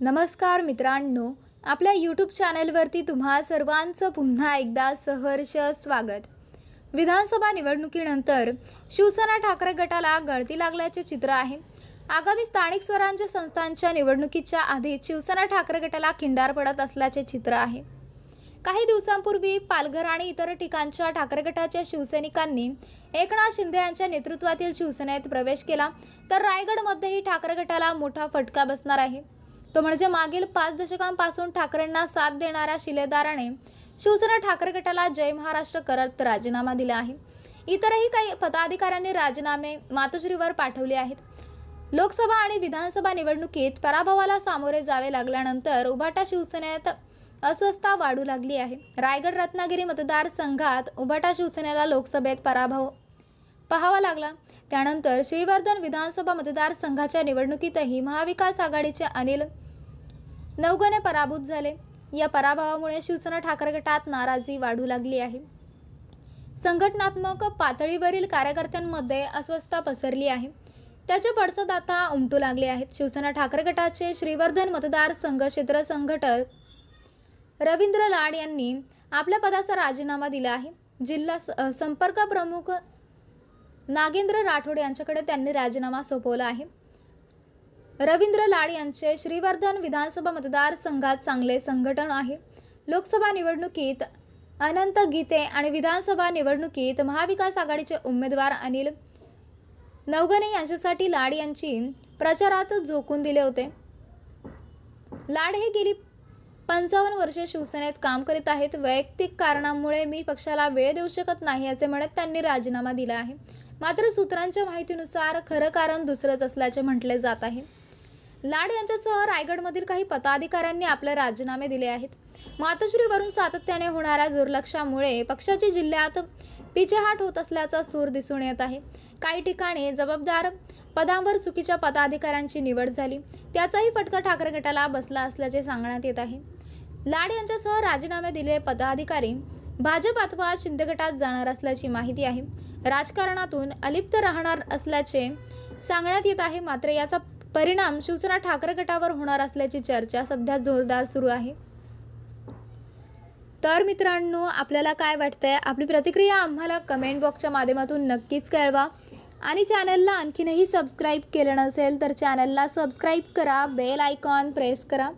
नमस्कार मित्रांनो आपल्या यूट्यूब चॅनलवरती तुम्हा सर्वांचं पुन्हा एकदा सहर्ष स्वागत. विधानसभा निवडणुकीनंतर शिवसेना ठाकरे गटाला गळती लागल्याचे चित्र आहे. आगामी स्थानिक स्वराज्य संस्थांच्या निवडणुकीच्या आधीच शिवसेना ठाकरे गटाला खिंडार पडत असल्याचे चित्र आहे. काही दिवसांपूर्वी पालघर आणि इतर ठिकाणच्या ठाकरे गटाच्या शिवसैनिकांनी एकनाथ शिंदे यांच्या नेतृत्वातील शिवसेनेत प्रवेश केला. तर रायगडमध्येही ठाकरे गटाला मोठा फटका बसणार आहे. तो म्हणजे मागील पाच दशकांपासून ठाकरेंना साथ देणाऱ्या शिलेदाराने शिवसेना ठाकरे गटाला जय महाराष्ट्र करत राजीनामा दिला आहे. इतरही काही पदाधिकाऱ्यांनी राजीनामे मातोश्रीवर पाठवले आहेत. लोकसभा आणि विधानसभा निवडणुकीत पराभवाला सामोरे जावे लागल्यानंतर उभाटा शिवसेनेत अस्वस्थता वाढू लागली आहे. रायगड रत्नागिरी मतदारसंघात उभाटा शिवसेनेला लोकसभेत पराभव पाहावा लागला. त्यानंतर श्रीवर्धन विधानसभा मतदारसंघाच्या निवडणुकीतही महाविकास आघाडीचे अनिल नवगणे पराभूत झाले. या पराभवामुळे शिवसेना ठाकरे गटात नाराजी वाढू लागली आहे. संघटनात्मक पातळीवरील कार्यकर्त्यांमध्ये अस्वस्थता पसरली आहे. त्याचे पडसद आता उमटू लागले आहेत. शिवसेना ठाकरे गटाचे श्रीवर्धन मतदारसंघ क्षेत्र संघटक रवींद्र लाड यांनी आपल्या पदाचा राजीनामा दिला आहे. जिल्हा स- संपर्क प्रमुख नागेंद्र राठोड यांच्याकडे त्यांनी राजीनामा सोपवला आहे. रवींद्र लाड यांचे श्रीवर्धन विधानसभा मतदारसंघात चांगले संघटन आहे. लोकसभा निवडणुकीत अनंत गीते आणि विधानसभा निवडणुकीत महाविकास आघाडीचे उमेदवार अनिल नवगणे यांच्यासाठी लाड यांची प्रचारात झोकून दिले होते. लाड हे गेली पंचावन्न वर्षे शिवसेनेत काम करीत आहेत. वैयक्तिक कारणामुळे मी पक्षाला वेळ देऊ शकत नाही असे म्हणत त्यांनी राजीनामा दिला आहे. मात्र सूत्रांच्या माहितीनुसार खरं कारण दुसरंच असल्याचे म्हटले जात आहे. लाड यांच्यासह रायगडमधील काही पदाधिकाऱ्यांनी आपले राजीनामे दिले आहेत. मातोश्रीवरून सातत्याने होणाऱ्या दुर्लक्षामुळे पक्षाची जिल्ह्यात पिछेहाट होत असल्याचा सूर दिसून येत आहे. काही ठिकाणी जबाबदार पदांवर चुकीच्या पदाधिकाऱ्यांची निवड झाली. त्याचाही फटका ठाकरे गटाला बसला असल्याचे सांगण्यात येत आहे. लाड यांच्यासह राजीनामे दिलेले पदाधिकारी भाजप अथवा शिंदे गटात जाणार असल्याची माहिती आहे. राजकारणातून अलिप्त राहणार असल्याचे सांगण्यात येत आहे. मात्र याचा परिणाम शिवसेना ठाकरे गटावर होणार असल्याची चर्चा सध्या जोरदार सुरू आहे. तर मित्रांनो आपल्याला काय वाटतंय? आपली प्रतिक्रिया आम्हाला कमेंट बॉक्सच्या माध्यमातून नक्कीच कळवा. आणि चॅनलला आणखीनही सबस्क्राईब केलं नसेल तर चॅनलला सबस्क्राईब करा बेल आयकॉन प्रेस करा.